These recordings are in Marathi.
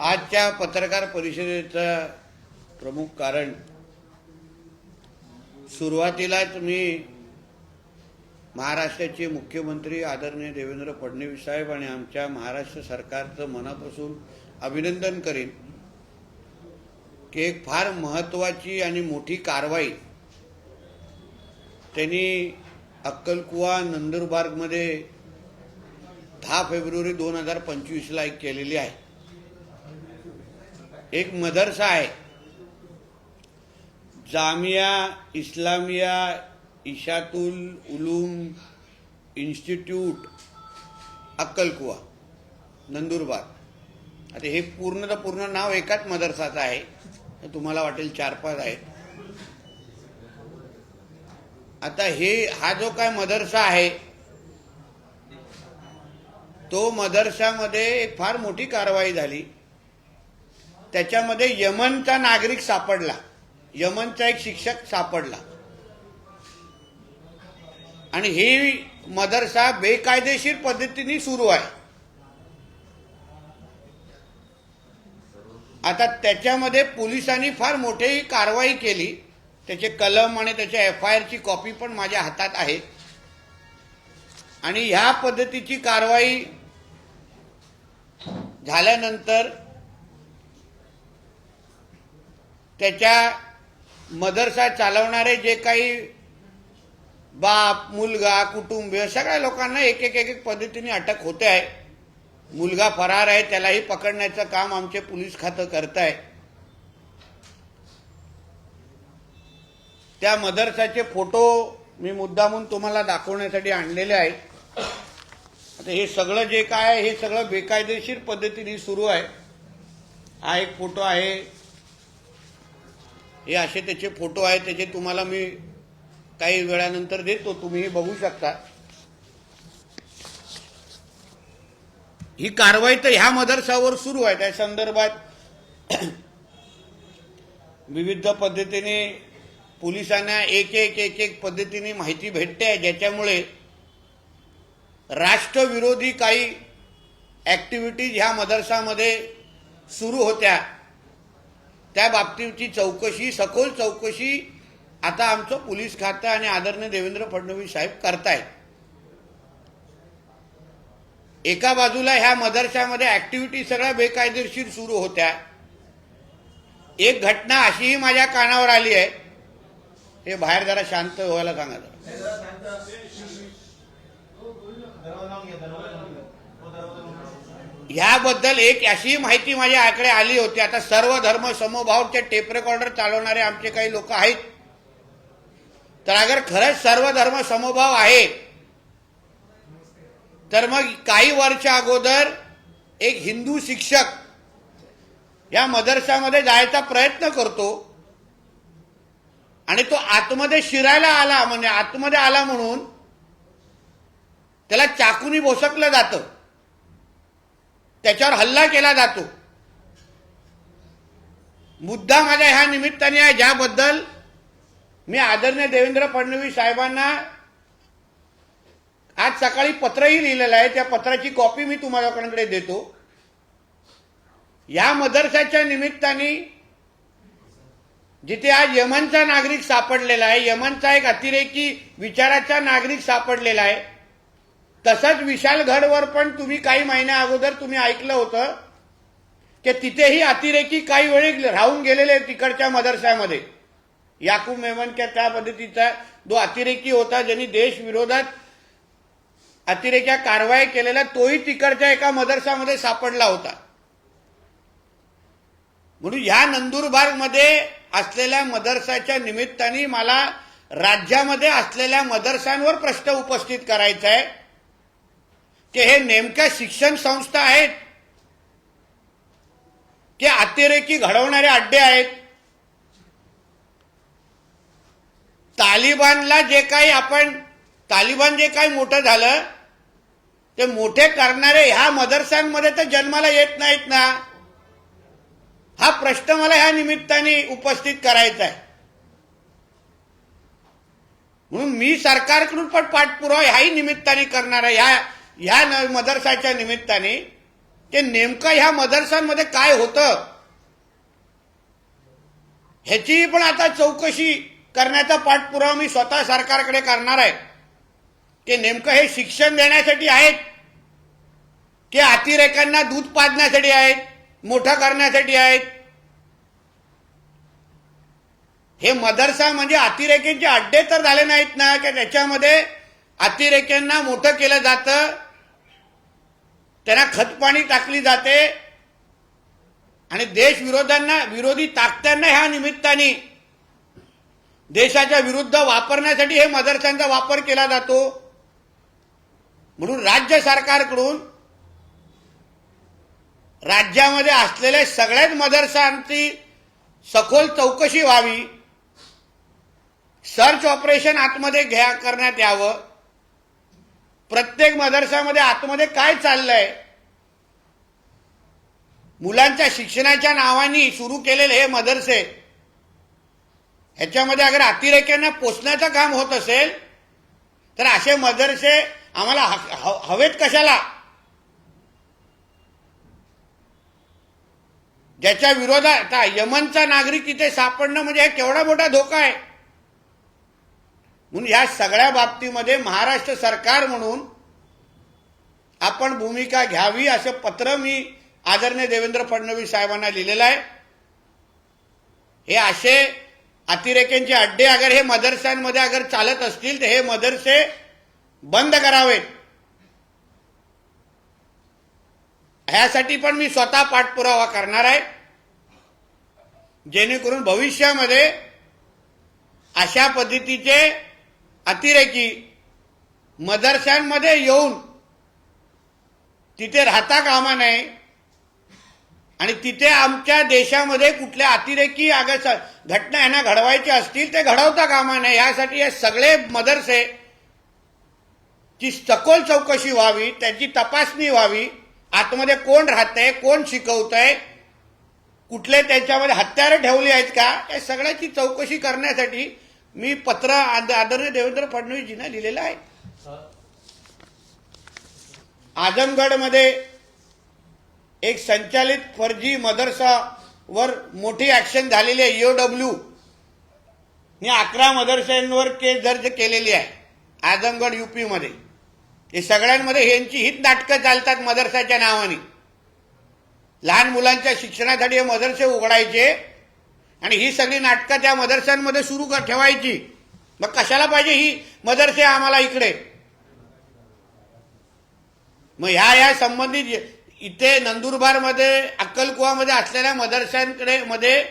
आजच्या पत्रकार परिषदेचं प्रमुख कारण सुरुवातीलाच मी महाराष्ट्राचे मुख्यमंत्री आदरणीय देवेंद्र फडणवीस साहेब आणि आमच्या महाराष्ट्र सरकारचं मनापासून अभिनंदन करीन की एक फार महत्वाची आणि मोठी कारवाई त्यांनी अक्कलकुवा नंदुरबारमध्ये दहा फेब्रुवारी दोन हजार पंचवीसला एक केलेली आहे. एक मदरसा आहे. जामिया इस्लामिया इशातुल उलूम इन्स्टिट्यूट अक्कलकुवा नंदुरबार. आता हे पूर्ण तर पूर्ण नाव एकाच मदरसाचं आहे. तर तुम्हाला वाटेल चार पाच आहेत. आता हे हा जो काय मदरसा आहे तो मदरशामध्ये एक फार मोठी कारवाई झाली. त्याच्यामध्ये यमनचा नागरिक सापडला. यमनचा एक शिक्षक सापडला. आणि ही मदरसा बेकायदेशीर पद्धतीने सुरू आहे. आता त्याच्यामध्ये पोलिसांनी फार मोठी कारवाई केली. त्याचे कलम आणि त्याच्या एफ आय आरची कॉपी पण माझ्या हातात आहे. आणि ह्या पद्धतीची कारवाई झाल्यानंतर त्याच्या मदरसा चालवणारे जे काही बाप मुलगा कुटुंबीय सगळ्या लोकांना एक एक एक एक पद्धतीने अटक होते आहे. मुलगा फरार आहे त्यालाही पकडण्याचं काम आमचे पोलीस खातं करत आहे त्या मदरसाचे फोटो मी मुद्दामून तुम्हाला दाखवण्यासाठी आणलेले आहे आता हे सगळं जे काय आहे हे सगळं बेकायदेशीर पद्धतीने सुरू आहे. हा एक फोटो आहे. हे असे त्याचे फोटो आहेत त्याचे तुम्हाला मी काही वेळानंतर देतो तुम्ही बघू शकता. ही कारवाई तर ह्या मदरसावर सुरू आहे. त्या संदर्भात विविध पद्धतीने पोलिसांना एक एक एक एक पद्धतीने माहिती भेटते आहे ज्याच्यामुळे राष्ट्रविरोधी काही ऍक्टिव्हिटीज ह्या मदरसामध्ये सुरू होत्या. त्या बाबतीची चौकशी सखोल चौकशी आता आमचं पोलीस खातं आणि आदरणीय देवेंद्र फडणवीस साहेब करतायत. एका बाजूला ह्या मदरशामध्ये ऍक्टिव्हिटी सगळ्या बेकायदेशीर सुरू होत्या. एक घटना अशीही माझ्या कानावर आली आहे. हे बाहेर जरा शांत व्हायला सांगा जरा. ह्याबद्दल एक अशी माहिती माझ्या आकडे आली होती. आता सर्व धर्म समभावचे टेप रेकॉर्डर चालवणारे आमचे काही लोक आहेत. तर अगर खरंच सर्व धर्म समभाव आहे तर मग काही वर्ष अगोदर एक हिंदू शिक्षक या मदरसामध्ये जायचा प्रयत्न करतो. आणि तो आतमध्ये शिरायला आला म्हणजे आतमध्ये आला म्हणून त्याला चाकूनी भोसकलं जातं. त्याच्यावर हल्ला केला जातो. मुद्दा माझ्या ह्या निमित्ताने आहे ज्याबद्दल मी आदरणीय देवेंद्र फडणवीस साहेबांना आज सकाळी पत्रही लिहिलेलं आहे. त्या पत्राची कॉपी मी तुम्हालाकडे देतो. या मदरसाच्या निमित्ताने जिथे आज यमनचा नागरिक सापडलेला आहे यमनचा एक अतिरेकी विचाराचा नागरिक सापडलेला आहे तसंच विशालगडवर पण तुम्ही काही महिन्या अगोदर तुम्ही ऐकलं होतं की तिथेही अतिरेकी काही वेळी राहून गेलेले तिकडच्या मदरसामध्ये याकूब मेमनच्या त्या पद्धतीचा जो अतिरेकी होता ज्यांनी देशविरोधात अतिरेक्या कारवाई केलेल्या तोही तिकडच्या एका मदरसामध्ये सापडला होता. म्हणून ह्या नंदुरबारमध्ये असलेल्या मदरसाच्या निमित्ताने मला राज्यामध्ये असलेल्या मदरसांवर प्रश्न उपस्थित करायचा आहे की हे नेमक्या शिक्षण संस्था आहेत? की अतिरेकी घडवणारे अड्डे आहेत? तालिबानला जे काही आपण तालिबान जे काही मोठं झालं ते मोठे करणारे ह्या मदरसांमध्ये तर जन्माला येत नाहीत ना. हा प्रश्न मला ह्या निमित्ताने उपस्थित करायचा आहे. म्हणून मी सरकारकडून पण पाठपुरावा ह्याही निमित्ताने करणार आहे. ह्या ह्या न- मदरसाच्या निमित्ताने ते नेमकं ह्या मदरसांमध्ये काय होतं? ह्याची पण आता चौकशी करण्याचा पाठपुरावा मी स्वतः सरकारकडे करणार आहे. ते नेमकं हे शिक्षण देण्यासाठी आहेत. की अतिरेकांना दूध पाजण्यासाठी आहेत मोठं करण्यासाठी आहेत. हे मदरसा म्हणजे अतिरेक्यांचे अड्डे तर झाले नाहीत ना की त्याच्यामध्ये अतिरेक्यांना मोठं केलं जातं. त्यांना खतपाणी टाकली जाते. आणि देश विरोधांना विरोधी ताकद्यांना ह्या निमित्ताने देशाच्या विरुद्ध वापरण्यासाठी हे मदरशांचा वापर केला जातो. म्हणून राज्य सरकारकडून राज्यामध्ये असलेल्या सगळ्याच मदरसांची सखोल चौकशी व्हावी. सर्च ऑपरेशन आतमध्ये घ्या करण्यात यावं. प्रत्येक मदरसामध्ये आतमध्ये काय चाललंय? मुलांच्या शिक्षणाच्या नावाने सुरू केलेले हे मदरसे ह्याच्यामध्ये अगर अतिरेक्यांना पोचण्याचं काम होत असेल तर असे मदरसे आम्हाला हवेत कशाला? ज्याच्या विरोधात आता यमनचा नागरिक तिथे सापडणं म्हणजे हे केवढा मोठा धोका आहे. म्हणून या सगळ्या बाबतीमध्ये महाराष्ट्र सरकार म्हणून आपण भूमिका घ्यावी असं पत्र मी आदरणीय देवेंद्र फडणवीस साहेबांना लिहिलेलं आहे. हे असे अतिरेक्यांचे अड्डे अगर हे मदरशांमध्ये अगर चालत असतील तर हे मदरसे बंद करावेत. ह्यासाठी पण मी स्वतः पाठपुरावा करणार आहे. जेणेकरून भविष्यामध्ये अशा पद्धतीचे अतिरेकी मदरशांमध्ये येऊन तिथे राहता कामा नये. आणि तिथे आमच्या देशामध्ये कुठल्या अतिरेकी अगर घटना यांना घडवायच्या असतील ते घडवता कामा नये. यासाठी हे सगळे मदरसे ची सखोल चौकशी व्हावी त्याची तपासणी व्हावी. आतमध्ये कोण राहतंय कोण शिकवतंय कुठले त्याच्यामध्ये हत्यारं ठेवली आहेत का या सगळ्याची चौकशी करण्यासाठी मी पत्र आद- आदरणीय देवेंद्र फडणवीसजींना लिहिलेलं आहे. आजमगडमध्ये एक संचालित फर्जी मदरसावर मोठी ऍक्शन झालेली आहे. ईओडब्ल्यू ने अकरा मदरशांवर केस दर्ज केलेली आहे. आजमगड युपीमध्ये हे सगळ्यांमध्ये यांची हित नाटकं चालतात मदरसाच्या नावाने. लहान मुलांच्या शिक्षणासाठी हे मदरसे उघडायचे. आणि ही सगळी नाटकं त्या मदरशांमध्ये सुरू कर ठेवायची. मग कशाला पाहिजे ही? मदरसे आम्हाला इकडे. मग ह्या ह्या संबंधित इथे नंदुरबारमध्ये अक्कलकुवामध्ये असलेल्या मदरशांकडे मध्ये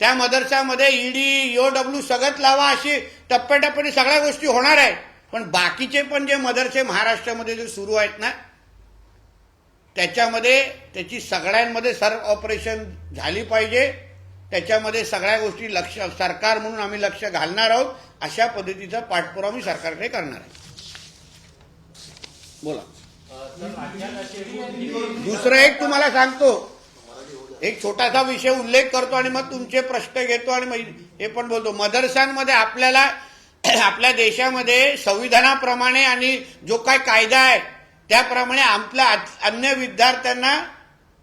त्या मदरशामध्ये ईडी डब्ल्यू सगळंच लावा अशी टप्प्याटप्प्याने सगळ्या गोष्टी होणार आहे. पण बाकीचे पण जे मदरसे महाराष्ट्रामध्ये जे सुरू आहेत ना त्याच्यामध्ये त्याची सगळ्यांमध्ये सर्व ऑपरेशन झाली पाहिजे. त्याच्यामध्ये सगळ्या गोष्टी लक्ष सरकार म्हणून आम्ही लक्ष घालणार आहोत अशा पद्धतीचा पाठपुरावा मी सरकारकडे करणार आहे. बोला. दुसरं एक तुम्हाला सांगतो. एक छोटासा विषय उल्लेख करतो आणि मग तुमचे प्रश्न घेतो आणि मग हे पण बोलतो. मदरसांमध्ये आपल्याला आपल्या देशामध्ये संविधानाप्रमाणे आणि जो काय कायदा आहे त्याप्रमाणे आपल्या अन्य विद्यार्थ्यांना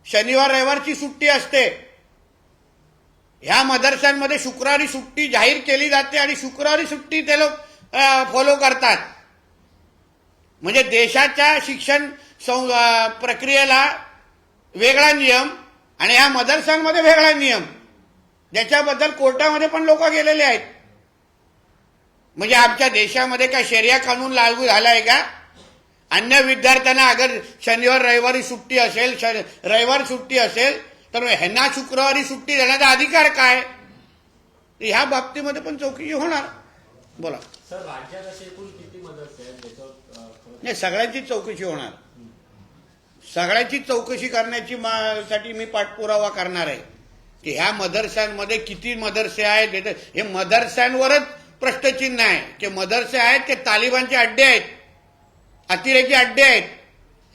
शनिवार रविवारची सुट्टी असते. ह्या मदरशांमध्ये शुक्रवारी सुट्टी जाहीर केली जाते आणि शुक्रवारी सुट्टी ते लोक फॉलो करतात. म्हणजे देशाच्या शिक्षण सं- प्रक्रियेला वेगळा नियम आणि ह्या मदरशांमध्ये वेगळा नियम. ज्याच्याबद्दल कोर्टामध्ये पण लोक गेलेले आहेत. म्हणजे आमच्या देशामध्ये काय शेरिया कानून लागू झालाय का? अन्य विद्यार्थ्यांना अगर शनिवार रविवारी सुट्टी असेल रविवार सुट्टी असेल तर ह्यांना शुक्रवारी सुट्टी देण्याचा अधिकार काय? ह्या बाबतीमध्ये पण चौकशी होणार. बोला. सर राज्यात एकूण किती नाही सगळ्यांची चौकशी होणार. सगळ्याची चौकशी करण्याची साठी मी पाठपुरावा करणार आहे. की ह्या मदरशांमध्ये किती मदरसे आहेत? हे हे मदरशांवरच प्रश्नचिन्ह आहे. की मदरसे आहेत ते तालिबानचे अड्डे आहेत. अतिरेकी अड्डे आहेत.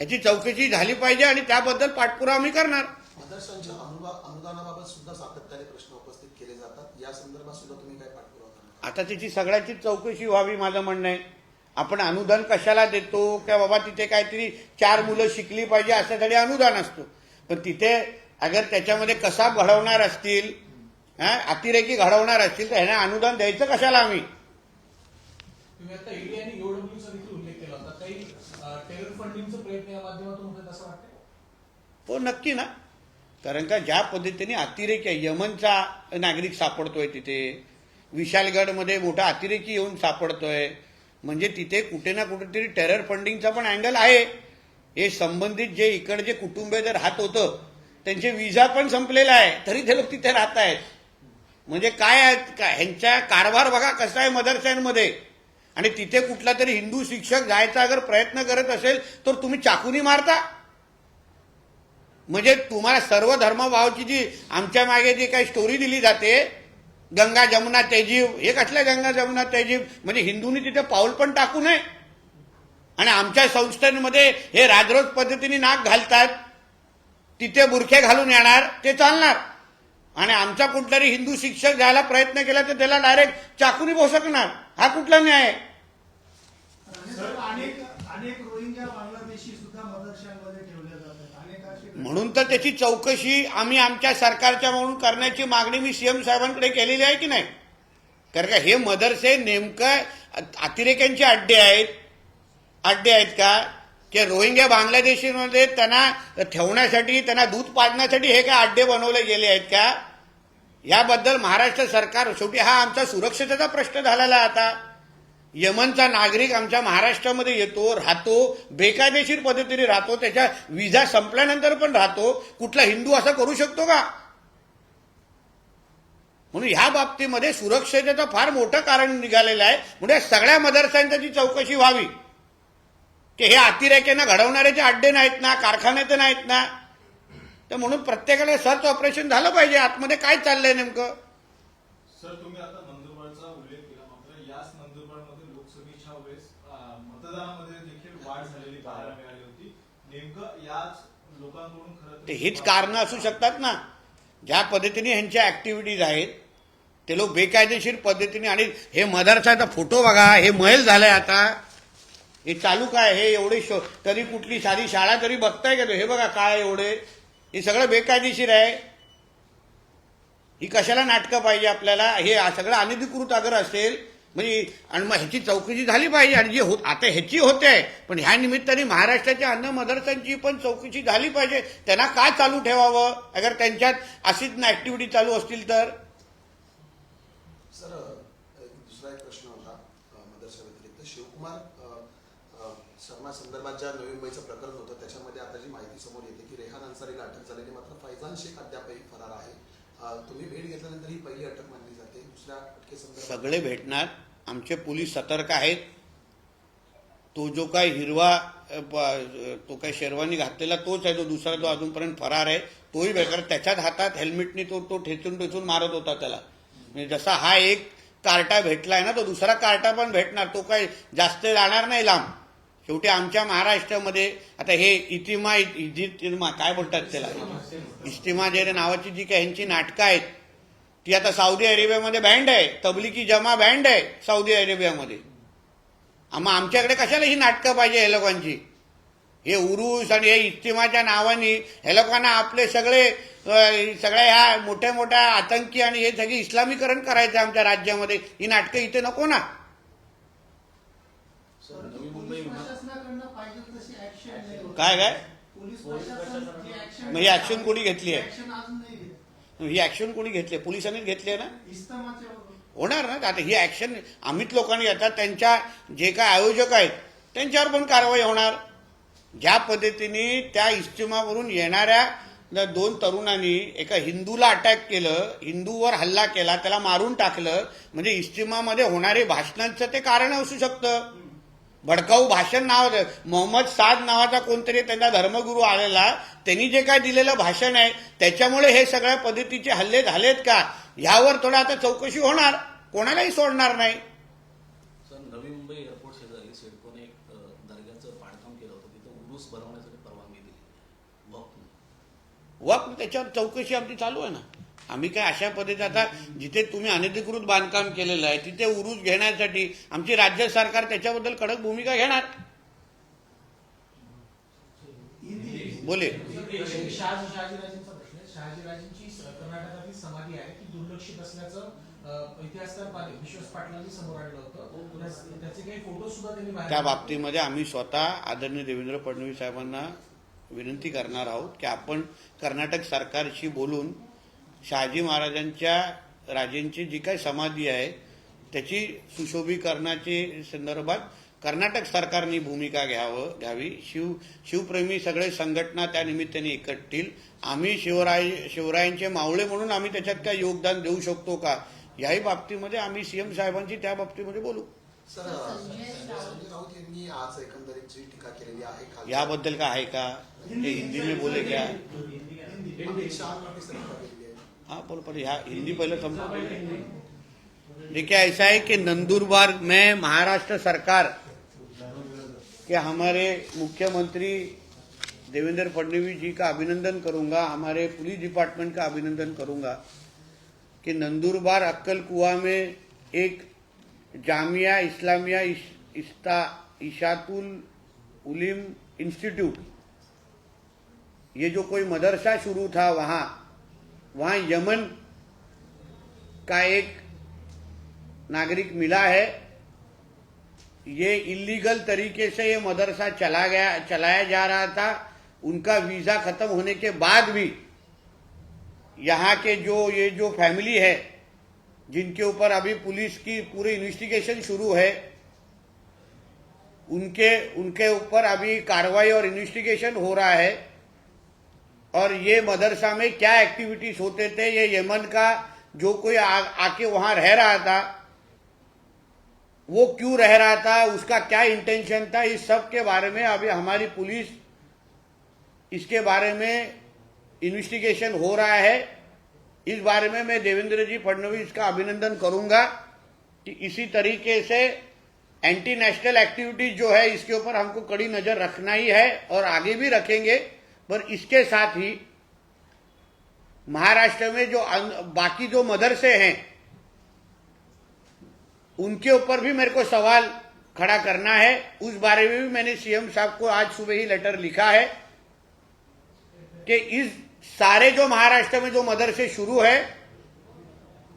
याची चौकशी झाली पाहिजे आणि त्याबद्दल पाठपुरावा मी करणार. मदरशांच्या अनुदा- अनुदानाबाबत सुद्धा सातत्याने प्रश्न उपस्थित केले जातात. या संदर्भात सुद्धा तुम्ही काय पाठपुरावा आता त्याची सगळ्याची चौकशी व्हावी माझं म्हणणं आहे. आपण अनुदान कशाला देतो? किंवा बाबा तिथे काहीतरी चार मुलं शिकली पाहिजे अशासाठी अनुदान असतो. पण तिथे अगर त्याच्यामध्ये कसा घडवणार असतील हा, अतिरेकी घडवणार असतील तर ह्यांना अनुदान द्यायचं कशाला आम्ही? तुम्ही आता ईडी आणि ईओडब्ल्यूचा देखील उल्लेख केला होता. काही टेरर फंडिंगचा प्रयत्न या माध्यमातून होत असं वाटतं हो नक्की ना. कारण का ज्या पद्धतीने अतिरेकी आहे, यमनचा नागरिक सापडतोय तिथे विशालगडमध्ये मोठा अतिरेकी येऊन सापडतोय म्हणजे तिथे कुठे ना कुठेतरी टेरर फंडिंगचा पण अँगल आहे. हे संबंधित जे इकडचे कुटुंबे जर राहत होतं त्यांचे विजा पण संपलेला आहे तरी ते लोक तिथे राहत आहेत. म्हणजे काय आहेत का- ह्यांचा कारभार बघा कसा आहे मदरशांमध्ये आणि तिथे कुठला तरी हिंदू शिक्षक जायचा अगर प्रयत्न करत असेल तर तुम्ही चाकूनी मारता. म्हणजे तुम्हाला सर्व धर्मभावाची जी आमच्या मागे जी काही स्टोरी दिली जाते गंगा जमुना तेजीव हे कसल्या गंगा जमुना तेजीव म्हणजे हिंदूंनी तिथे पाऊल पण टाकू नये. आणि आमच्या संस्थांमध्ये हे राजरोज पद्धतीने नाक घालतात तिथे बुरखे घालून येणार ते चालणार. आणि आमचा कुठलाही हिंदू शिक्षक घ्यायला प्रयत्न केला तर त्याला डायरेक्ट चाकूनी पोसकणार हा कुठला न्याय आहे सर, अनेक अनेक रोहिंग्या बांगलादेशी सुद्धा मदरशांमध्ये ठेवल्या जातात अनेक असे म्हणून तर त्याची चौकशी आम्ही आमच्या सरकारच्या म्हणून करण्याची मागणी मी सीएम साहेबांकडे केलेली आहे की नाही? कारण का हे मदरसे नेमकं अतिरेक्यांचे अड्डे आहेत. अड्डे आहेत का? की रोहिंग्या बांगलादेशीमध्ये त्यांना ठेवण्यासाठी त्यांना दूध पाजण्यासाठी हे काय अड्डे बनवले गेले आहेत का? याबद्दल महाराष्ट्र सरकार शेवटी हा आमचा सुरक्षतेचा प्रश्न झालेला आता. यमनचा नागरिक आमच्या महाराष्ट्रामध्ये येतो राहतो बेकायदेशीर पद्धतीने राहतो त्याच्या विजा संपल्यानंतर पण राहतो. कुठला हिंदू असं करू शकतो का? म्हणून ह्या बाबतीमध्ये सुरक्षेचं फार मोठं कारण निघालेलं आहे. म्हणजे सगळ्या मदरसांची चौकशी व्हावी की हे अतिरेक्यांना घडवणाऱ्याचे अड्डे नाहीत ना कारखाने तर नाहीत ना तर म्हणून प्रत्येकाला सर्च ऑपरेशन झालं पाहिजे. आतमध्ये काय चाललंय नेमकं सर तुम्ही आता नंदुरबारचा उल्लेख केला मात्र याच नंदुरबारमध्ये लोकसभेच्या वेळेस अं, मतदानामध्ये देखील वाढ झालेली पाहायला मिळाली होती नेमकं याच ते हीच कारणं असू शकतात ना. ज्या पद्धतीने ह्यांच्या ऍक्टिव्हिटीज आहेत ते लोक बेकायदेशीर पद्धतीने आणि हे मदरसाचा फोटो बघा हे महल झालंय आता. हे चालू काय? हे एवढे शो तरी कुठली साधी शाळा तरी बघताय का हे बघा काय एवढे. हे सगळं बेकायदेशीर आहे. ही कशाला नाटकं पाहिजे आपल्याला? हे सगळं अनधिकृत अगर असेल म्हणजे आणि मग ह्याची चौकशी झाली पाहिजे. आणि जी होत आता ह्याची होते आहे पण ह्या निमित्ताने महाराष्ट्राच्या अन्न मदरसांची पण चौकशी झाली पाहिजे. त्यांना काय चालू ठेवावं? अगर त्यांच्यात अशीच ऍक्टिव्हिटी चालू असतील तर? सर दुसरा एक प्रश्न होता मदरसा व्यतिरिक्त. शिवकुमार शर्मा संदर्भात ज्या नवी मुंबईचं प्रकरण होतं त्याच्यामध्ये आता जी माहिती समोर येते की रेहान अन्सारीला अटक झालेली मात्र फैजान शेख अद्यापही फरार आहे. तुम्ही भेट घेतल्यानंतर ही पहिली अटक मानली जाते. सगळे भेटणार. आमचे पोलीस सतर्क आहेत. तो जो काय हिरवा तो काय शेरवानी घातलेला तोच आहे तो दुसरा जो अजूनपर्यंत फरार आहे. तोही बेकार. त्याच्याच हातात हेल्मेटनी तो तो ठेचून ठेचून मारत होता त्याला. म्हणजे जसा हा एक कार्टा भेटलाय ना तो दुसरा कार्टा पण भेटणार. तो काय जास्त जाणार नाही लांब. शेवटी आमच्या महाराष्ट्रामध्ये आता हे इतिमा इजिमा काय बोलतात त्याला? इस्तिमा जे नावाची जी काही ह्यांची नाटकं आहेत ती आता सौदी अरेबियामध्ये बँड आहे तबलिकी जमा बँड आहे सौदी अरेबियामध्ये. मग आमच्याकडे कशाला ही नाटकं पाहिजे हे लोकांची? हे उरुस आणि हे इस्तिमाच्या नावाने हे लोकांना आपले सगळे सगळ्या ह्या मोठ्या मोठ्या आतंकी आणि हे सगळे इस्लामीकरण करायचं आमच्या राज्यामध्ये ही नाटकं इथे नको ना. काय काय? पोलीस प्रशासन जी ऍक्शन मग ही ऍक्शन कोणी घेतली आहे ऍक्शन अजून नाही घेत ही ऍक्शन कोणी घेतली? पोलिसांनीच घेतली ना? होणार ना? आता ही ऍक्शन अमित लोकांनी घेतात त्यांच्या जे काय आयोजक आहेत त्यांच्यावर पण कारवाई होणार. ज्या पद्धतीने त्या इस्तिमावरून येणाऱ्या दोन तरुणांनी एका हिंदूला अटॅक केलं हिंदूवर हल्ला केला त्याला मारून टाकलं म्हणजे इस्तिमामध्ये होणारे भाषणांचं ते कारण असू शकतं. भडकाऊ भाषण नाव मोहम्मद साद नावाचा कोणतरी त्यांचा धर्मगुरू आलेला त्यांनी जे काय दिलेलं भाषण आहे त्याच्यामुळे हे सगळ्या पद्धतीचे हल्ले झालेत का? यावर थोडं आता चौकशी होणार. कोणालाही सोडणार नाही. सर नवी मुंबई एअरपोर्ट शेजारी सिडकोने एक अ, दर्ग्याचं बांधकाम केलं होतं. तिथं उरूस भरवण्यासाठी परवानगी दिली. वक्फ वक्फ त्याच्यावर चौकशी आमची चालू आहे ना. आम्ही काय अशा पद्धतीने आता जिथे तुम्ही अनधिकृत बांधकाम केलेलं आहे तिथे उरूस घेण्यासाठी आमची राज्य सरकार त्याच्याबद्दल कडक भूमिका घेणार? बोले. शहाजीराजेंचा कर्नाटकातील समाधी आहे दुर्लक्षित असल्याचं त्या बाबतीमध्ये आम्ही स्वतः आदरणीय देवेंद्र फडणवीस साहेबांना विनंती करणार आहोत की आपण कर्नाटक सरकारशी बोलून शहाजी महाराजांच्या राजेंची जी काही समाधी आहे त्याची सुशोभीकरणाची संदर्भात कर्नाटक सरकारने भूमिका घ्यावं घ्यावी शिव शिवप्रेमी सगळे संघटना त्या निमित्ताने एकटतील आम्ही शिवराय शिवरायांचे मावळे म्हणून आम्ही त्याच्यात काय योगदान देऊ शकतो का याही बाबतीमध्ये आम्ही सीएम साहेबांची त्या बाबतीमध्ये बोलू याबद्दल का आहे का ते हिंदी में बोले क्या हाँ बोलो पर यहाँ हिंदी पहले समझो देखिए, ऐसा है कि नंदुरबार में महाराष्ट्र सरकार के हमारे मुख्यमंत्री देवेंद्र फडणवीस जी का अभिनंदन करूँगा, हमारे पुलिस डिपार्टमेंट का अभिनंदन करूँगा कि नंदुरबार अक्कल कुआ में एक जामिया इस्लामिया इस- इस्ता, इशातुल उलिम इंस्टीट्यूट, ये जो कोई मदरसा शुरू था वहाँ वहाँ यमन का एक नागरिक मिला है। ये इलीगल तरीके से ये मदरसा चला गया, चलाया जा रहा था। उनका वीज़ा खत्म होने के बाद भी यहाँ के जो, ये जो फैमिली है, जिनके ऊपर अभी पुलिस की पूरी इन्वेस्टिगेशन शुरू है, उनके उनके ऊपर अभी कार्रवाई और इन्वेस्टिगेशन हो रहा है। और ये मदरसा में क्या एक्टिविटीज़ होते थे ये यमन का जो कोई आ, आके वहाँ रह रहा था वो क्यों रह रहा था उसका क्या इंटेंशन था इस सब के बारे में अभी हमारी पुलिस इसके बारे में इन्वेस्टिगेशन हो रहा है। इस बारे में मैं देवेंद्र जी फडणवीस का अभिनंदन करूँगा कि इसी तरीके से एंटी नेशनल एक्टिविटीज़ जो है इसके ऊपर हमको कड़ी नज़र रखना ही है और आगे भी रखेंगे। पर इसके साथ ही महाराष्ट्र में जो बाकी जो मदरसे हैं, उनके ऊपर भी मेरे को सवाल खड़ा करना है। उस बारे में भी मैंने सीएम साहब को आज सुबह ही लेटर लिखा है कि इस सारे जो महाराष्ट्र में जो मदरसे शुरू है,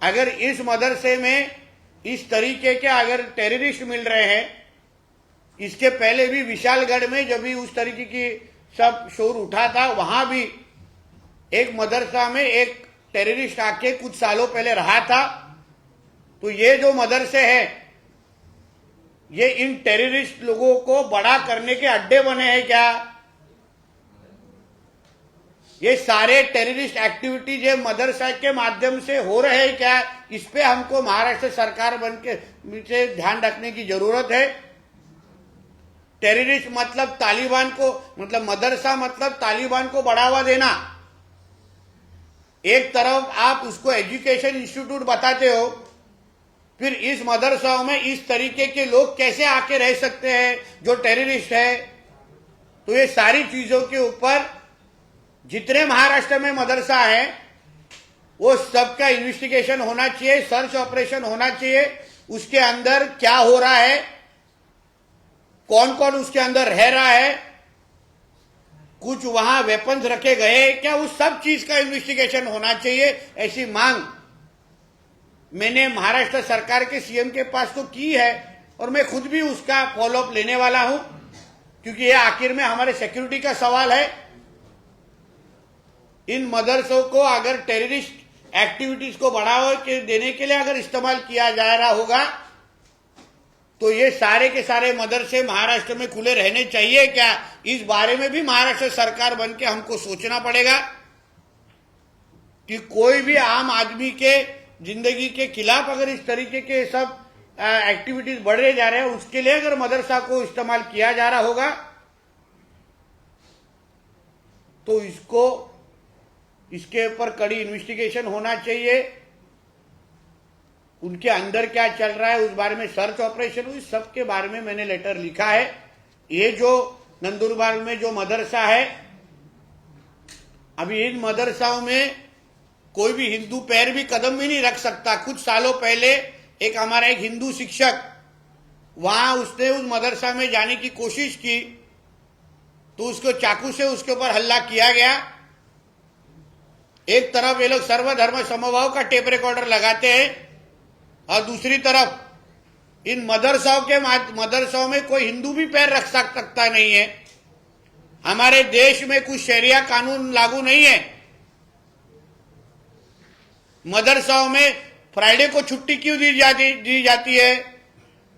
अगर इस मदरसे में इस तरीके के अगर टेररिस्ट मिल रहे हैं, इसके पहले भी विशालगढ़ में जब भी उस तरीके की सब शोर उठा था, वहाँ भी एक मदरसा में एक टेररिस्ट आके कुछ सालों पहले रहा था। तो ये जो मदरसे हैं, ये इन टेररिस्ट लोगों को बड़ा करने के अड्डे बने हैं क्या? ये सारे टेररिस्ट एक्टिविटीज़ ये मदरसा के माध्यम से हो रहे हैं क्या? इस पे हमको महाराष्ट्र सरकार बन के ध्यान रखने की ज़रूरत है। टेररिस्ट मतलब तालिबान को मतलब मदरसा मतलब तालिबान को बढ़ावा देना। एक तरफ़ आप उसको एजुकेशन इंस्टीट्यूट बताते हो, फिर इस मदरसाओं में इस तरीके के लोग कैसे आके रह सकते हैं जो टेररिस्ट है? तो ये सारी चीज़ों के ऊपर जितने महाराष्ट्र में मदरसा है, वो सबका इन्वेस्टिगेशन होना चाहिए सर्च ऑपरेशन होना चाहिए, उसके अंदर क्या हो रहा है कौन कौन उसके अंदर रह रहा है? कुछ वहाँ वेपन्स रखे गए क्या उस सब चीज़ का इन्वेस्टिगेशन होना चाहिए? ऐसी मांग मैंने महाराष्ट्र सरकार के सीएम के पास तो की है और मैं खुद भी उसका फॉलोअप लेने वाला हूँ, क्योंकि यह आखिर में हमारे सिक्योरिटी का सवाल है। इन मदरसों को अगर टेररिस्ट एक्टिविटीज़ को बढ़ावा देने के लिए अगर इस्तेमाल किया जा रहा होगा तो ये सारे के सारे मदरसे महाराष्ट्र में खुले रहने चाहिए क्या? इस बारे में भी महाराष्ट्र सरकार बन के हमको सोचना पड़ेगा कि कोई भी आम आदमी के ज़िंदगी के खिलाफ अगर इस तरीके के सब एक्टिविटीज़ बढ़े जा रहे हैं, उसके लिए अगर मदरसा को इस्तेमाल किया जा रहा होगा तो इसको, इसके ऊपर कड़ी इन्वेस्टिगेशन होना चाहिए। उनके अंदर क्या चल रहा है, उस बारे में सर्च ऑपरेशन हुई, सबके बारे में मैंने लेटर लिखा है। ये जो नंदुरबार में जो मदरसा है, अभी इन मदरसाओं में कोई भी हिंदू पैर भी कदम भी नहीं रख सकता। कुछ सालों पहले एक हमारा एक हिंदू शिक्षक, वहाँ उसने उस मदरसा में जाने की कोशिश की तो उसको चाकू से उसके ऊपर हल्ला किया गया। एक तरफ़ ये लोग सर्वधर्म समभाव का टेप रिकॉर्डर लगाते हैं और दूसरी तरफ़, इन मदरसाओं के मदरसाओं में कोई हिंदू भी पैर रख सकता नहीं है। हमारे देश में कुछ शरिया कानून लागू नहीं है। मदरसाओं में फ्राइडे को छुट्टी क्यों दी जाती दी जाती है?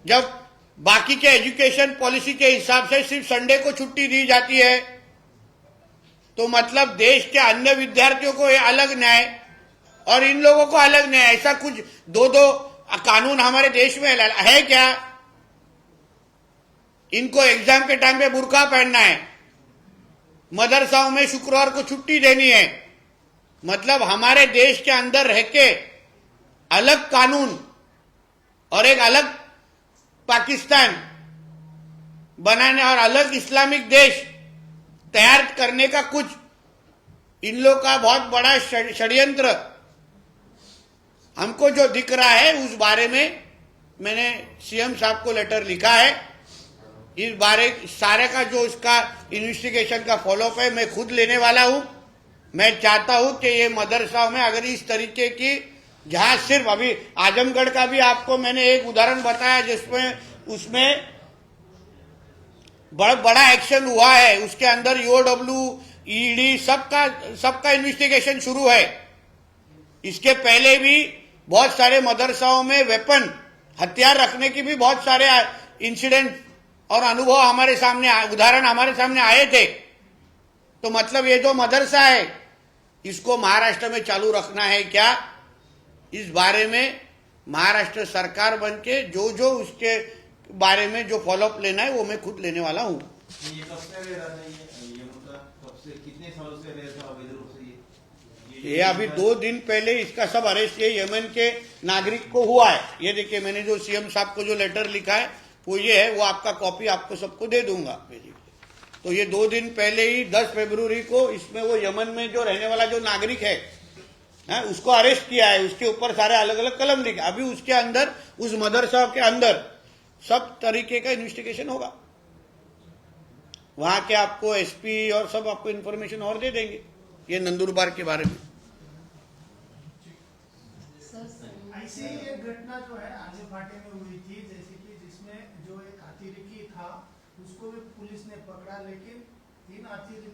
जब बाकी के एजुकेशन पॉलिसी के हिसाब से सिर्फ़ संडे को छुट्टी दी जाती है तो मतलब देश के अन्य विद्यार्थियों को अलग न्याय, और इन लोगों को अलग न्याय, ऐसा कुछ दो दो कानून हमारे देश में है क्या? इनको एग्ज़ाम के टाइम पे बुरका पहनना है। मदरसाओं में शुक्रवार को छुट्टी देनी है। मतलब हमारे देश के अंदर रह के अलग कानून और एक अलग पाकिस्तान बनाने और अलग इस्लामिक देश तैयार करने का कुछ इन लोग का बहुत बड़ा षड- षड्यंत्र हमको जो दिख रहा है उस बारे में मैंने सीएम साहब को लेटर लिखा है। इस बारे, सारे का जो इसका इन्वेस्टिगेशन का फॉलोअप है, मैं खुद लेने वाला हूँ। मैं चाहता हूँ कि ये मदरसाओं में अगर इस तरीके की, जहाँ सिर्फ़ अभी आजमगढ़ का भी आपको मैंने एक उदाहरण बताया, जिसमें, उसमें बड़ा बड़ा एक्शन हुआ है। उसके अंदर ईओडब्ल्यू ईडी सबका सबका इन्वेस्टिगेशन शुरू है। इसके पहले भी बहुत सारे मदरसाओं में वेपन हथियार रखने की भी बहुत सारे इंसिडेंट और अनुभव हमारे सामने उदाहरण हमारे सामने आए थे। तो मतलब ये जो मदरसा है, इसको महाराष्ट्र में चालू रखना है क्या? इस बारे में महाराष्ट्र सरकार बन के जो जो उसके बारे में जो फॉलोअप लेना है, वो मैं खुद लेने वाला हूँ। ये है अभी दो दिन पहले इसका सब अरेस्ट ये यमन के नागरिक को हुआ है। ये देखिए मैंने जो सीएम साहब को जो लेटर लिखा है वो ये है वो आपका कॉपी आपको सबको दे दूँगा। तो ये दो दिन पहले ही 10 फरवरी को इसमें वो यमन में जो रहने वाला जो नागरिक है है, उसको अरेस्ट किया है। उसके ऊपर सारे अलग अलग कलम लिखे। अभी उसके अंदर उस मदरसा के अंदर सब तरीके का इन्वेस्टिगेशन होगा। वहाँ के आपको एसपी और सब आपको इन्फॉर्मेशन और दे देंगे। ये नंदुरबार के बारे में। ऐसी एक घटना जो है आगे फाटे में हुई थी जैसे कि जिसमें जो एक अतिरिकी था उसको भी पुलिस ने पकड़ा लेकिन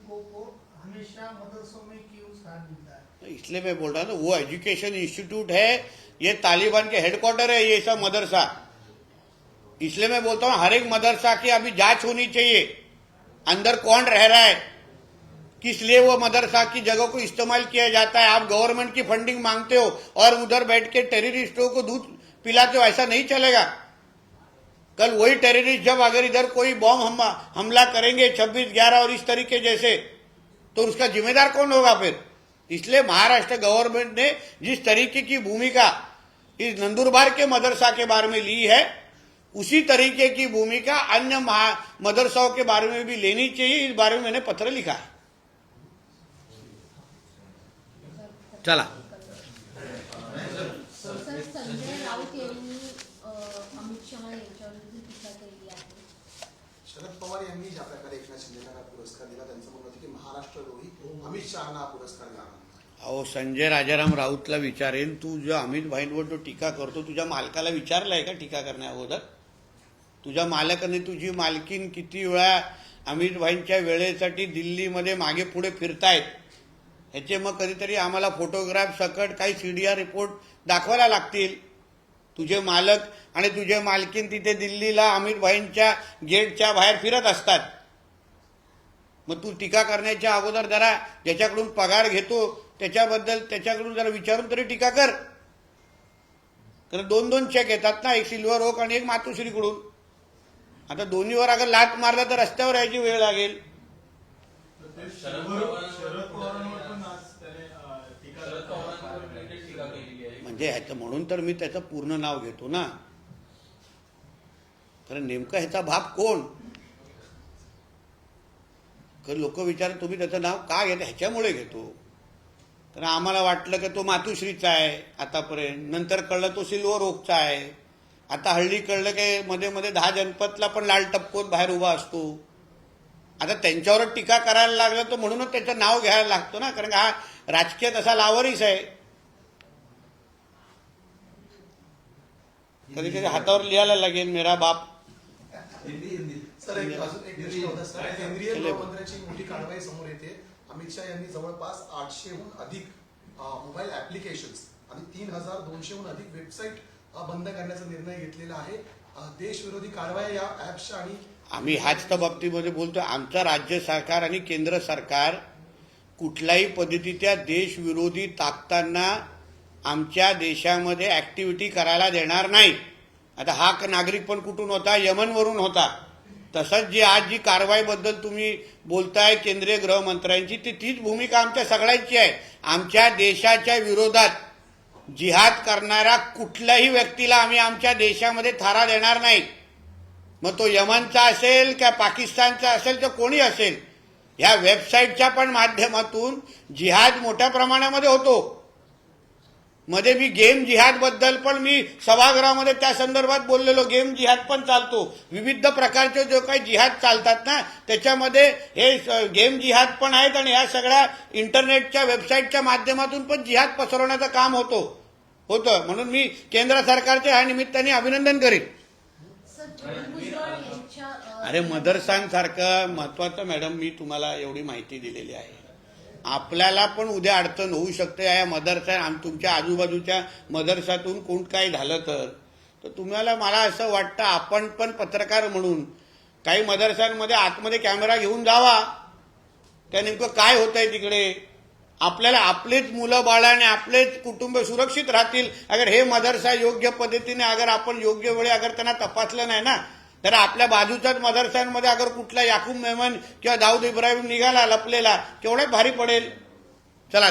को हमेशा मदरसों में क्यों स्थान मिलता है? इसलिए मैं बोल रहा हूँ वो एजुकेशन इंस्टीट्यूट है ये तालिबान के हेडक्वार्टर है ये सब मदरसा। इसलिए मैं बोलता हूँ हर एक मदरसा की अभी जाँच होनी चाहिए। अंदर कौन रह रहा है? किस लिए वो मदरसा की जगह को इस्तेमाल किया जाता है? आप गवर्नमेंट की फंडिंग मांगते हो और उधर बैठ के टेररिस्टों को दूध पिलाते हो ऐसा नहीं चलेगा। कल वही टेररिस्ट जब अगर इधर कोई बॉम्ब हम, हमला करेंगे छब्बीस ग्यारह और इस तरीके जैसे तो उसका जिम्मेदार कौन होगा फिर? इसलिए महाराष्ट्र गवर्नमेंट ने जिस तरीके की भूमिका इस नंदुरबार के मदरसा के बारे में ली है उसी तरीके की भूमिका अन्य मदरसाओं के बारे में भी लेनी चाहिए। इस बारे में मैंने पत्र लिखा है। आहे शरद पवार यांनी ज्या प्रकारे एकनाथ शिंदेना हा पुरस्कार दिला त्यांचं म्हणणं होतं की महाराष्ट्रद्रोही अमित शहाना हा पुरस्कार द्यावा अहो संजय राजाराम राऊतला विचारेन तू जो अमित भाईंवर जो टीका करतो तुझ्या मालकाला विचारलाय का टीका करण्या अगोदर? तुझ्या मालकाने तुझी मालकीन किती वेळा अमित भाईंच्या वेळेसाठी दिल्लीमध्ये मागे पुढे फिरतायत? ह्याचे मग कधीतरी आम्हाला फोटोग्राफ सकट काही सी डी आर रिपोर्ट दाखवायला लागतील. तुझे मालक आणि तुझे मालकीन तिथे दिल्लीला अमित भाईंच्या गेटच्या बाहेर फिरत असतात. मग तू टीका करण्याच्या अगोदर जरा ज्याच्याकडून पगार घेतो त्याच्याबद्दल त्याच्याकडून जरा विचारून तरी टीका कर. तर दोन दोन चेक येतात ना एक सिल्वर ओक आणि एक मातोश्रीकडून. आता दोन्हीवर अगर लात मारला तर रस्त्यावर यायची वेळ लागेल तर ते शरद शरद पवारांवर- शरद पवारांवर पण आज त्याने अं, टीका शरद पवारांवर करताना देखील टीका केलेली आहे म्हणजे ह्याचं म्हणून तर मी त्याचं पूर्ण नाव घेतो ना. कारण नेमकं ह्याचा बाप कोण? लोक विचार तुम्ही त्याचं नाव का घेता? ह्याच्यामुळे घेतो. तर आम्हाला वाटलं की तो मातुश्रीचा आहे आतापर्यंत. नंतर कळलं तो सिल्वर ओकचा आहे. आता हल्ली कळलं की मध्ये मध्ये दहा जनपदला पण लाल टपकोत बाहेर उभा असतो. आता त्यांच्यावर टीका करायला लागलं तर म्हणूनच त्याचं नाव घ्यायला लागतो ना. कारण हा राजकीय तसा लावरीच आहे. कधी कधी हातावर लिहायला लागेल मेरा बाप. सर एक अजून एक प्रश्न होता सर. केंद्रीय गृहमंत्र्यांची मोठी कारवाई समोर येते. अमित शहा यांनी जवळपास आठशेहून अधिक मोबाईल ऍप्लिकेशन्स आणि तीन हजार दोनशेहून अधिक वेबसाईट बंद करण्याचा निर्णय घेतलेला आहे. देशविरोधी कारवाया या ऍप्सच्या आणि आम्ही ह्याच तर बाबतीमध्ये बोलतो आमचं राज्य सरकार आणि केंद्र सरकार कुठल्याही पद्धतीच्या देशविरोधी ताकदांना आमच्या देशामध्ये ऍक्टिव्हिटी करायला देणार नाही. आता हा क- नागरिक पण कुठून होता? यमनवरून होता. तसंच जी आज जी कारवाईबद्दल तुम्ही बोलताय केंद्रीय गृहमंत्र्यांची ती तीच भूमिका आमच्या सगळ्यांची आहे. आमच्या देशाच्या विरोधात जिहाद करणाऱ्या कुठल्याही व्यक्तीला आम्ही आमच्या देशामध्ये थारा देणार नाही. मग तो यमनचा असेल किंवा पाकिस्तानचा असेल तर कोणी असेल? ह्या वेबसाईटच्या पण माध्यमातून जिहाद मोठ्या प्रमाणामध्ये होतो. मध्ये मी गेम जिहादबद्दल पण मी सभागृहामध्ये त्या संदर्भात बोललेलो. गेम जिहाद पण चालतो. विविध प्रकारचे जो काही जिहाद चालतात ना त्याच्यामध्ये हे स- गेम जिहाद पण आहेत आणि ह्या सगळ्या इंटरनेटच्या वेबसाईटच्या माध्यमातून पण जिहाद पसरवण्याचं काम होतो. होतं. म्हणून मी केंद्र सरकारचे ह्या निमित्ताने अभिनंदन करीन. अरे मदरसांसारखं महत्वाचं मॅडम मी तुम्हाला एवढी माहिती दिलेली आहे. आपल्याला पण उद्या अडचण होऊ शकते. या मदरसा आणि तुमच्या आजूबाजूच्या मदरसातून कोण काय झालं तर. तर तुम्हाला मला असं वाटतं आपण पण पत्रकार म्हणून काही मदरसांमध्ये आतमध्ये कॅमेरा घेऊन जावा. त्या नेमकं काय होतंय तिकडे? आपल्याला आपलेच मुलं बाळ आणि आपलेच कुटुंब सुरक्षित राहतील. अगर हे मदरसा योग्य पद्धतीने अगर आपण योग्य वेळी अगर त्यांना तपासलं नाही ना तर आपल्या बाजूच्याच मदरसांमध्ये अगर कुठला याकूब मेमन किंवा दाऊद इब्राहिम निघाला लपलेला तेवढे भारी पडेल? चला